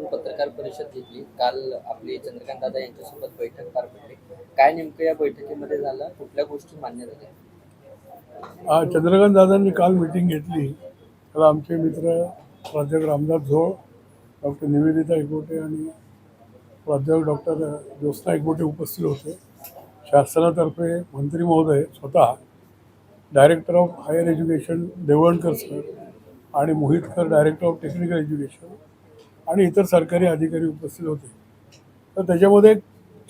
आपण पत्रकार परिषद घेतली. काल आपली चंद्रकांत दादा यांच्यासोबत बैठक पार पडली. काय नेमकं या बैठकीमध्ये झालं? कुठल्या गोष्टी मान्य झाल्या? हा, चंद्रकांत दादांनी काल मिटिंग घेतली. तर आमचे मित्र प्राध्यापक रामदास झोळ डॉक्टर निवेदिता एकवटे आणि प्राध्यापक डॉक्टर ज्योत्स्ना एकवटे उपस्थित होते. शासनातर्फे मंत्री महोदय स्वतः director of higher education Deolankar sir आणि Mohitkar director of technical education आणि इतर सरकारी अधिकारी उपस्थित होते. तर त्याच्यामध्ये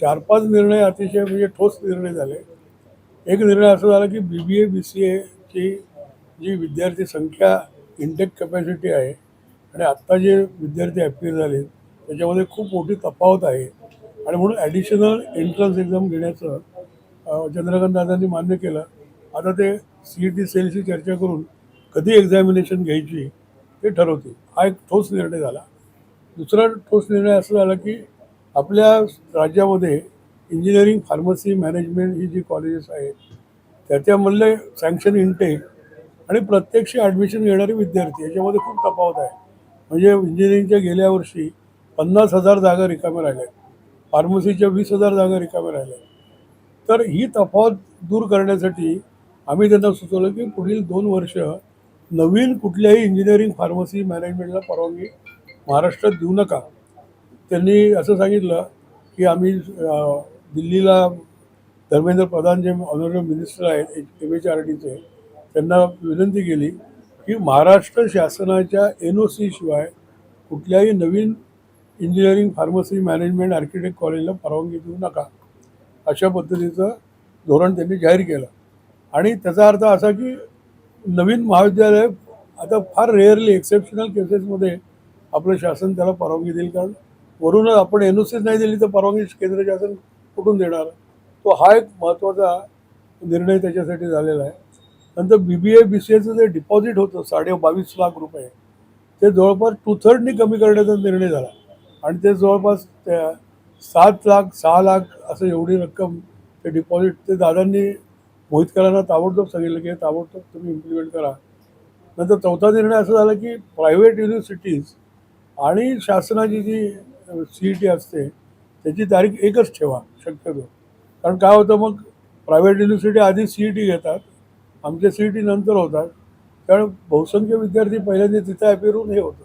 चार पाच निर्णय अतिशय म्हणजे ठोस निर्णय झाले. एक निर्णय असा झाला की बी बी ए बी सी एची जी विद्यार्थी संख्या इंटेक कॅपॅसिटी आहे आणि आत्ता जे विद्यार्थी ॲपियर झाले त्याच्यामध्ये खूप मोठी तफावत आहे. आणि म्हणून ॲडिशनल एंट्रन्स एक्झाम घेण्याचं चंद्रकांत दादांनी मान्य केलं. आता ते सी ई टी सेलशी चर्चा करून कधी एक्झामिनेशन घ्यायची ते ठरवतील. हा एक ठोस निर्णय झाला. दुसरा ठोस निर्णय असा झाला की आपल्या राज्यामध्ये इंजिनिअरिंग फार्मसी मॅनेजमेंट ही जी कॉलेजेस आहेत त्याच्यामधले सँक्शन इनटेक आणि प्रत्यक्ष ॲडमिशन घेणारे विद्यार्थी याच्यामध्ये खूप तफावत आहे. म्हणजे इंजिनिअरिंगच्या गेल्या वर्षी पन्नास हजार जागा रिकाम्या राहिल्या फार्मसीच्या वीस हजार जागा रिकाम्या राहिल्या तर ही तफावत दूर करण्यासाठी आम्ही त्यांना सुचवलं की पुढील दोन वर्ष नवीन कुठल्याही इंजिनिअरिंग फार्मसी मॅनेजमेंटला परवानगी महाराष्ट्रात देऊ नका. त्यांनी असं सांगितलं की आम्ही दिल्लीला धर्मेंद्र प्रधान जे ऑनरेबल मिनिस्टर आहेत एम एच आर डीचे त्यांना विनंती केली की महाराष्ट्र शासनाच्या एन ओ सीशिवाय कुठल्याही नवीन इंजिनिअरिंग फार्मसी मॅनेजमेंट आर्किटेक्ट कॉलेजला परवानगी देऊ नका. अशा पद्धतीचं धोरण त्यांनी जाहीर केलं. आणि त्याचा अर्थ असा की नवीन महाविद्यालय आता फार रेअरली एक्सेप्शनल केसेसमध्ये आपलं शासन त्याला परवानगी देईल कारण वरूनच आपण एन ओ सीच नाही दिली तर परवानगी केंद्र शासन कुठून देणार? तो हा एक महत्त्वाचा निर्णय त्याच्यासाठी झालेला आहे. नंतर बी बी ए बी सी एचं जे डिपॉझिट होतं साडे बावीस लाख रुपये ते जवळपास टू थर्डनी कमी करण्याचा निर्णय झाला. आणि ते जवळपास त्या सात लाख सहा लाख असं एवढी रक्कम ते डिपॉझिट ते दादांनी मोहितकरांना ताबडतोब सांगितलं की ताबडतोब तुम्ही इम्प्लिमेंट करा. नंतर चौथा निर्णय असा झाला की प्रायव्हेट युनिव्हर्सिटीज आणि शासनाची जी सी ई टी असते त्याची तारीख एकच ठेवा शक्यतो. कारण काय होतं मग प्रायव्हेट युनिव्हर्सिटी आधी सी ई टी घेतात आमचे सी ई टी नंतर होतात. कारण बहुसंख्य विद्यार्थी पहिल्यांदा तिथं ॲपियर हे होतं.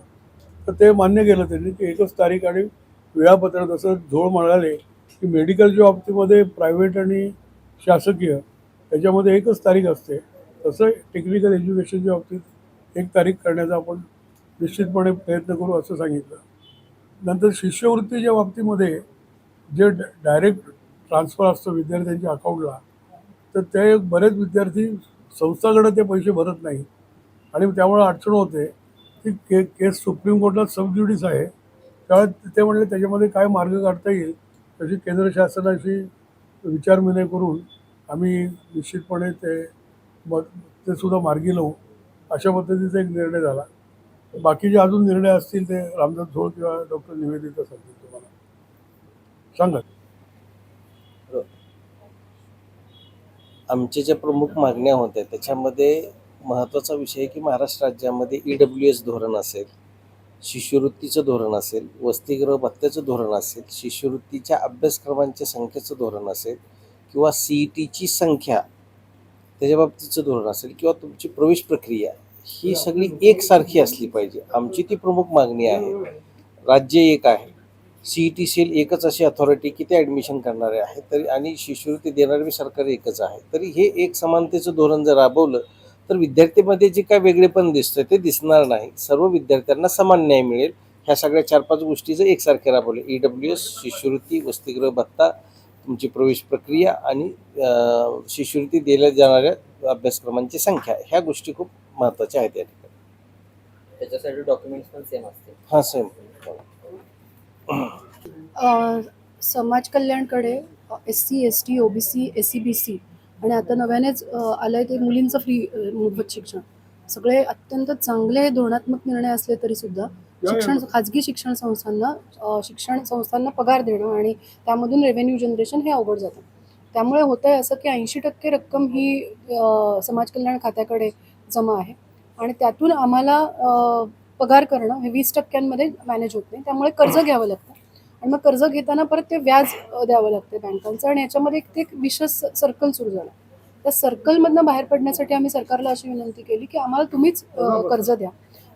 तर ते मान्य केलं त्यांनी की एकच तारीख आणि वेळापत्रक जसं झोळ म्हणाले की मेडिकलच्या बाबतीमध्ये प्रायव्हेट आणि शासकीय त्याच्यामध्ये एकच तारीख असते. तसं टेक्निकल एज्युकेशनच्या बाबतीत एक तारीख करण्याचा आपण निश्चितपणे प्रयत्न करू असं सांगितलं. नंतर शिष्यवृत्तीच्या बाबतीमध्ये जे ड डायरेक्ट ट्रान्सफर असतं विद्यार्थ्यांच्या अकाउंटला तर ते बरेच विद्यार्थी संस्थाकडे ते पैसे भरत नाही आणि त्यामुळे अडचण होते की के केस सुप्रीम कोर्टात सबज्युडिस आहे. त्यावेळेस ते म्हणले त्याच्यामध्ये काय मार्ग काढता येईल तशी केंद्र शासनाशी विचारविनय करून आम्ही निश्चितपणे ते मग ते सुद्धा मार्गी लावू. अशा पद्धतीचा एक निर्णय झाला. बाकीचे अजून निर्णय असतील ते रामदास झोळ किंवा डॉक्टर निवेदिता सांगतील तुम्हाला. सांगा. आमच्या ज्या प्रमुख मागण्या होत्या त्याच्यामध्ये महत्त्वाचा विषय आहे की महाराष्ट्र राज्यामध्ये ई डब्ल्यू एस धोरण असेल शिष्यवृत्तीचं धोरण असेल वसतिगृह भत्त्याचं धोरण असेल शिष्यवृत्तीच्या अभ्यासक्रमांच्या संख्येचं धोरण असेल किंवा सी ई टीची संख्या त्याच्या बाबतीचं धोरण असेल किंवा तुमची प्रवेश प्रक्रिया ही सगळी एकसारखी असली पाहिजे. आमची ती प्रमुख मागणी आहे. राज्य एक आहे. सी ई टी सेल एकच अशी अथॉरिटी की ते ॲडमिशन करणारे आहे तरी आणि शिष्यवृत्ती देणारे बी सरकार एकच आहे. तरी हे एक समानतेचं धोरण जर राबवलं तर विद्यार्थ्यांमध्ये जे काय वेगळेपण दिसतं ते दिसणार नाही. सर्व विद्यार्थ्यांना समान न्याय मिळेल. ह्या सगळ्या चार पाच गोष्टी जर एकसारख्या राबवले ई डब्ल्यू एस शिष्यवृत्ती वसतिगृह भत्ता तुमची प्रवेश प्रक्रिया आणि शिष्यवृत्ती दिल्या जाणाऱ्या अभ्यासक्रमांची संख्या ह्या गोष्टी खूप महत्त्वाच्या आहेत या ठिकाणी. त्याच्यासाठी डॉक्युमेंट्स पण सेम असतील. हां सेम अ, समाज कल्याणकडे S C S T O B C S C B C आणि आता नव्यानेच आलं आहे ते मुलींचं फ्री मोफत शिक्षण. सगळे अत्यंत चांगले धोरणात्मक निर्णय असले तरी सुद्धा शिक्षण खाजगी शिक्षण संस्थांना अ, शिक्षण संस्थांना पगार देणं आणि त्यामधून रेव्हेन्यू जनरेशन हे अवघड जातं. त्यामुळे होतं आहे असं की ऐंशी टक्के रक्कम ही अ, समाज कल्याण खात्याकडे जमा आहे. आणि त्यातून आम्हाला पगार करणं हे वीस टक्क्यांमध्ये मॅनेज होत नाही. त्यामुळे कर्ज घ्यावं लागतं. आणि मग कर्ज घेताना परत ते व्याज द्यावं लागतं बँकांचं. आणि याच्यामध्ये एक ते एक विशेष सर्कल सुरू झालं. त्या सर्कलमधनं बाहेर पडण्यासाठी आम्ही सरकारला अशी विनंती केली की आम्हाला तुम्हीच कर्ज द्या.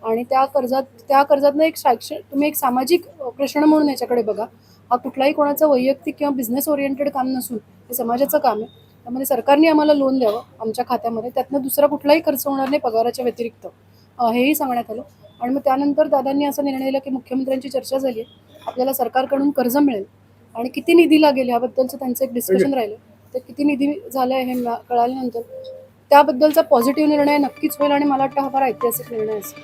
आणि त्या कर्जात त्या कर्जातनं एक शैक्षणिक तुम्ही एक सामाजिक प्रश्न म्हणून याच्याकडे बघा. हा कुठलाही कोणाचा वैयक्तिक किंवा बिझनेस ओरिएंटेड काम नसून हे समाजाचं काम आहे. त्यामध्ये सरकारने आम्हाला लोन द्यावं आमच्या खात्यामध्ये. त्यातनं दुसरा कुठलाही खर्च होणार नाही पगाराच्या व्यतिरिक्त हेही सांगण्यात आलं. आणि मग त्यानंतर दादांनी असा निर्णय दिला की मुख्यमंत्र्यांची चर्चा झाली आहे. आपल्याला सरकारकडून कर्ज मिळेल. आणि किती निधी लागेल ह्याबद्दलचं त्यांचं एक डिस्कशन राहिलं. तर किती निधी झालं आहे हे कळाल्यानंतर त्याबद्दलचा पॉझिटिव्ह निर्णय नक्कीच होईल आणि मला वाटतं हा फार ऐतिहासिक निर्णय असेल.